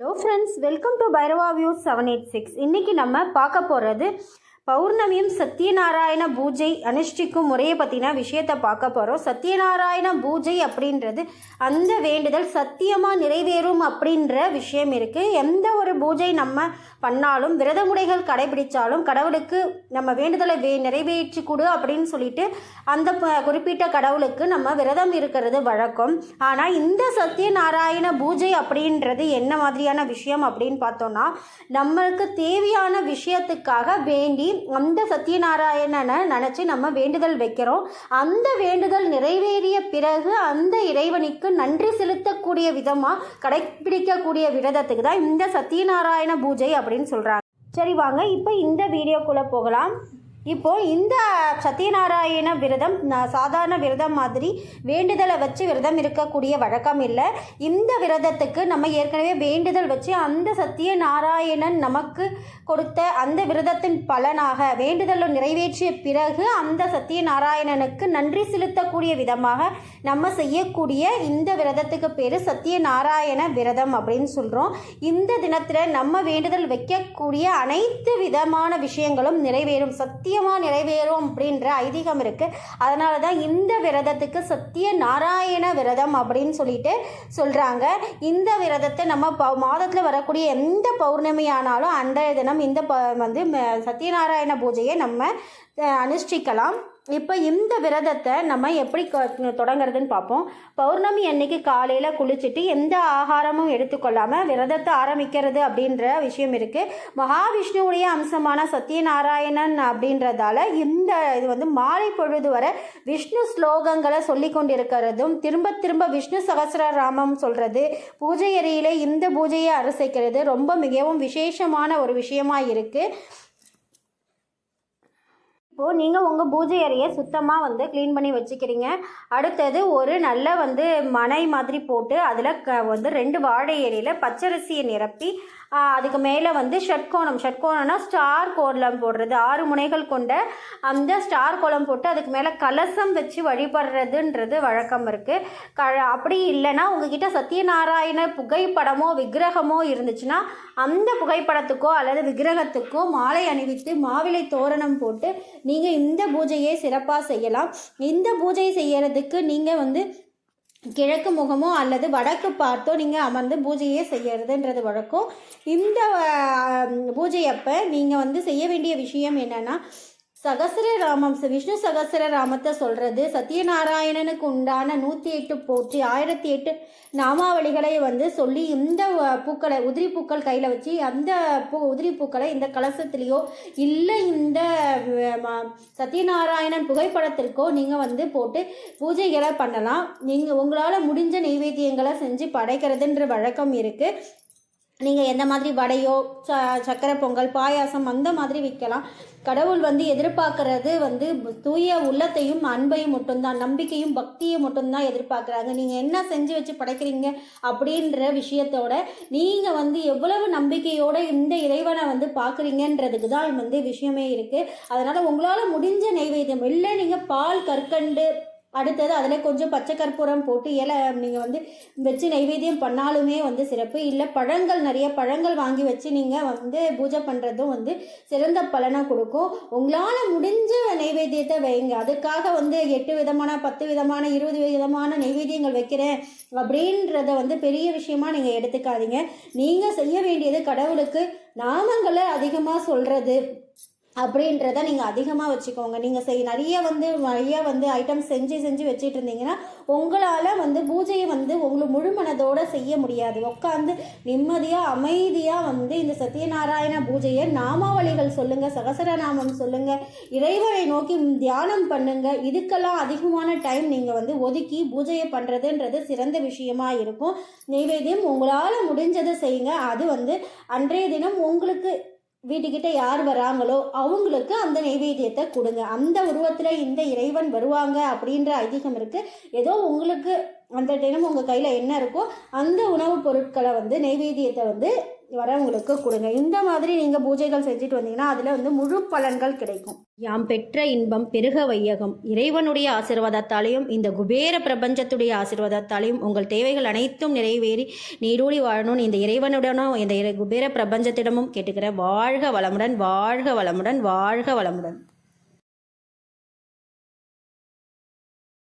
Hello friends welcome to Bhairava view seven eight six இன்றைக்கி நம்ம பார்க்க போகிறது பௌர்ணமியும் சத்யநாராயண பூஜை அனுஷ்டிக்கும் முறையை பற்றின விஷயத்தை பார்க்க போகிறோம் சத்யநாராயண பூஜை அப்படின்றது அந்த வேண்டுதல் சத்தியமாக நிறைவேறும் அப்படின்ற விஷயம் இருக்குது எந்த ஒரு பூஜை நம்ம பண்ணாலும் விரதமுறைகள் கடைபிடித்தாலும் கடவுளுக்கு நம்ம வேண்டுதலை வே நிறைவேற்றி கொடு அப்படின்னு சொல்லிட்டு அந்த குறிப்பிட்ட கடவுளுக்கு நம்ம விரதம் இருக்கிறது வழக்கம். ஆனால் இந்த சத்யநாராயண பூஜை அப்படின்றது என்ன மாதிரியான விஷயம் அப்படின்னு பார்த்தோம்னா நம்மளுக்கு தேவையான விஷயத்துக்காக வேண்டி அந்த சத்யநாராயணனை நினச்சி நம்ம வேண்டுதல் வைக்கிறோம். அந்த வேண்டுதல் நிறைவேறிய பிறகு அந்த இறைவனுக்கு நன்றி செலுத்தக்கூடிய விதமாக கடைப்பிடிக்கக்கூடிய விரதத்துக்கு தான் இந்த சத்யநாராயண பூஜை அப்படின்னு சொல்கிறாங்க சரி வாங்க இப்போ இந்த வீடியோக்குள்ளே போகலாம். இப்போ இந்த சத்யநாராயண விரதம் நான் சாதாரண விரதம் மாதிரி வேண்டுதலை வச்சு விரதம் இருக்கக்கூடிய வழக்கம் இல்லை. இந்த விரதத்துக்கு நம்ம ஏற்கனவே வேண்டுதல் வச்சு அந்த சத்யநாராயணன் நமக்கு கொடுத்த அந்த விரதத்தின் பலனாக வேண்டுதலை நிறைவேற்றிய பிறகு அந்த சத்யநாராயணனுக்கு நன்றி செலுத்தக்கூடிய விதமாக நம்ம செய்யக்கூடிய இந்த விரதத்துக்கு பேர் சத்யநாராயண விரதம் அப்படின்னு சொல்கிறோம் இந்த தினத்தில் நம்ம வேண்டுதல் வைக்கக்கூடிய அனைத்து விதமான விஷயங்களும் நிறைவேறும். சத்தியமாக நிறைவேறும் அப்படின்ற ஐதீகம் இருக்குது அதனால தான் இந்த விரதத்துக்கு சத்திய நாராயண விரதம் அப்படின்னு சொல்லிட்டு சொல்கிறாங்க இந்த விரதத்தை நம்ம ப மாதத்தில் வரக்கூடிய எந்த பௌர்ணமியானாலும் அந்த அன்றைய தினம் இந்த ப வந்து ம- சத்யநாராயண பூஜையை நம்ம அனுஷ்டிக்கலாம். இப்போ இந்த விரதத்தை நம்ம எப்படி தொடங்குறதுன்னு பார்ப்போம் பௌர்ணமி அன்னைக்கு காலையில் குளிச்சுட்டு எந்த ஆகாரமும் எடுத்துக்கொள்ளாமல் விரதத்தை ஆரம்பிக்கிறது அப்படின்ற விஷயம் இருக்குது மகாவிஷ்ணுவுடைய அம்சமான சத்யநாராயணன் அப்படின்றதால இந்த இது வந்து மாலை பொழுது வர விஷ்ணு ஸ்லோகங்களை சொல்லி கொண்டிருக்கிறதும் திரும்ப திரும்ப விஷ்ணு சகசிரராமம் சொல்கிறது பூஜை அறையிலே இந்த பூஜையை அரசைக்கிறது ரொம்ப மிகவும் விசேஷமான ஒரு விஷயமா இருக்குது இப்போது நீங்கள் உங்கள் பூஜை அறையை சுத்தமாக வந்து க்ளீன் பண்ணி வச்சுக்கிறீங்க. அடுத்தது ஒரு நல்ல வந்து மனை மாதிரி போட்டு அதில் க வந்து ரெண்டு வாழை இலையில் பச்சரிசியை நிரப்பி அதுக்கு மேலே வந்து ஷட்கோணம் ஷட்கோணம்னா ஸ்டார் கோலம் போடுறது. ஆறு முனைகள் கொண்ட அந்த ஸ்டார் கோலம் போட்டு அதுக்கு மேலே கலசம் வச்சு வழிபடுறதுன்றது வழக்கம் இருக்குது க அப்படி இல்லைன்னா உங்ககிட்ட சத்யநாராயண புகைப்படமோ விக்கிரகமோ இருந்துச்சுன்னா அந்த புகைப்படத்துக்கோ அல்லது விக்கிரகத்துக்கோ மாலை அணிவித்து மாவிலை தோரணம் போட்டு நீங்கள் இந்த பூஜையை சிறப்பாக செய்யலாம். இந்த பூஜை செய்யறதுக்கு நீங்கள் வந்து கிழக்கு முகமோ அல்லது வடக்கு பார்த்தோ நீங்கள் அமர்ந்து பூஜையே செய்யறதுன்றது வழக்கம். இந்த பூஜையப்போ பூஜை அப்போ நீங்கள் வந்து செய்ய வேண்டிய விஷயம் என்னென்னா சகசிரராமம் ச- விஷ்ணு சகசிரராமத்தை சொல்கிறது சத்யநாராயணனுக்கு உண்டான நூற்றி எட்டு போற்றி ஆயிரத்தி எட்டு நாமாவளிகளை வந்து சொல்லி இந்த பூக்களை உதிரி பூக்கள் கையில் வச்சு அந்த பூ உதிரி பூக்களை இந்த கலசத்துலேயோ இல்லை இந்த சத்யநாராயணன் புகைப்படத்திற்கோ நீங்கள் வந்து போட்டு பூஜைகளை பண்ணலாம். நீங்கள் உங்களால் முடிஞ்ச நெய்வேத்தியங்களை செஞ்சு படைக்கிறதுன்ற வழக்கம் இருக்குது நீங்கள் எந்த மாதிரி வடையோ ச சக்கரை பொங்கல் பாயாசம் அந்த மாதிரி விற்கலாம். கடவுள் வந்து எதிர்பார்க்கறது வந்து தூய உள்ளத்தையும் அன்பையும் மட்டும்தான் நம்பிக்கையும் பக்தியும் மட்டும்தான் எதிர்பார்க்குறாங்க. நீங்கள் என்ன செஞ்சு வச்சு படைக்கிறீங்க அப்படின்ற விஷயத்தோட நீங்கள் வந்து எவ்வளவு நம்பிக்கையோட இந்த இறைவனை வந்து பார்க்குறீங்கன்றதுக்கு தான் வந்து விஷயமே இருக்குது அதனால் உங்களால் முடிஞ்ச நைவேத்தியம். இல்லை நீங்கள் பால் கற்கண்டு அடுத்தது அதில் கொஞ்சம் பச்சை கற்பூரம் போட்டு இலை நீங்கள் வந்து வச்சு நைவேத்தியம் பண்ணாலுமே வந்து சிறப்பு. இல்லை பழங்கள் நிறைய பழங்கள் வாங்கி வச்சு நீங்கள் வந்து பூஜை பண்ணுறதும் வந்து சிறந்த பலனை கொடுக்கும். உங்களால் முடிஞ்ச நைவேத்தியத்தை வைங்க. அதுக்காக வந்து எட்டு விதமான பத்து விதமான இருபது விதமான நைவேத்தியங்கள் வைக்கிறேன் அப்படின்றத வந்து பெரிய விஷயமா நீங்கள் எடுத்துக்காதீங்க. நீங்கள் செய்ய வேண்டியது கடவுளுக்கு நாமங்களை அதிகமாக சொல்கிறது அப்படின்றத நீங்கள் அதிகமாக வச்சுக்கோங்க. நீங்கள் செய் நிறைய வந்து நிறைய வந்து ஐட்டம் செஞ்சு செஞ்சு வச்சுட்டு இருந்தீங்கன்னா உங்களால் வந்து பூஜையை வந்து உங்களுக்கு முழு மனதோடு செய்ய முடியாது. உட்காந்து நிம்மதியாக அமைதியாக வந்து இந்த சத்யநாராயண பூஜையை நாமாவளிகள் சொல்லுங்கள் சகசரநாமம் சொல்லுங்கள் இறைவனை நோக்கி தியானம் பண்ணுங்கள் இதுக்கெல்லாம் அதிகமான டைம் நீங்கள் வந்து ஒதுக்கி பூஜையை பண்ணுறதுன்றது சிறந்த விஷயமா இருக்கும். நெய்வேத்தியம் உங்களால் முடிஞ்சதை செய்யுங்க. அது வந்து அன்றைய தினம் உங்களுக்கு வீட்டுக்கிட்ட யார் வராங்களோ அவங்களுக்கு அந்த நைவேத்தியத்தை கொடுங்க. அந்த உருவத்தில் இந்த இறைவன் வருவாங்க அப்படின்ற ஐதீகம் இருக்குது ஏதோ உங்களுக்கு அந்த தினம் உங்கள் கையில் என்ன இருக்கோ அந்த உணவுப் பொருட்களை வந்து நைவேத்தியத்தை வந்து வரவங்களுக்கு கொடுங்க. இந்த மாதிரி நீங்கள் பூஜைகள் செஞ்சுட்டு வந்தீங்கன்னா அதில் வந்து முழு பலன்கள் கிடைக்கும். யாம் பெற்ற இன்பம் பெருக வையகம். இறைவனுடைய ஆசீர்வாதத்தாலையும் இந்த குபேர பிரபஞ்சத்துடைய ஆசீர்வாதத்தாலையும் உங்கள் தேவைகள் அனைத்தும் நிறைவேறி நீடூழி வாழணும்னு இந்த இறைவனுடனும் இந்த இறை குபேர பிரபஞ்சத்திடமும் கேட்டுக்கிறேன் வாழ்க வளமுடன் வாழ்க வளமுடன் வாழ்க வளமுடன்.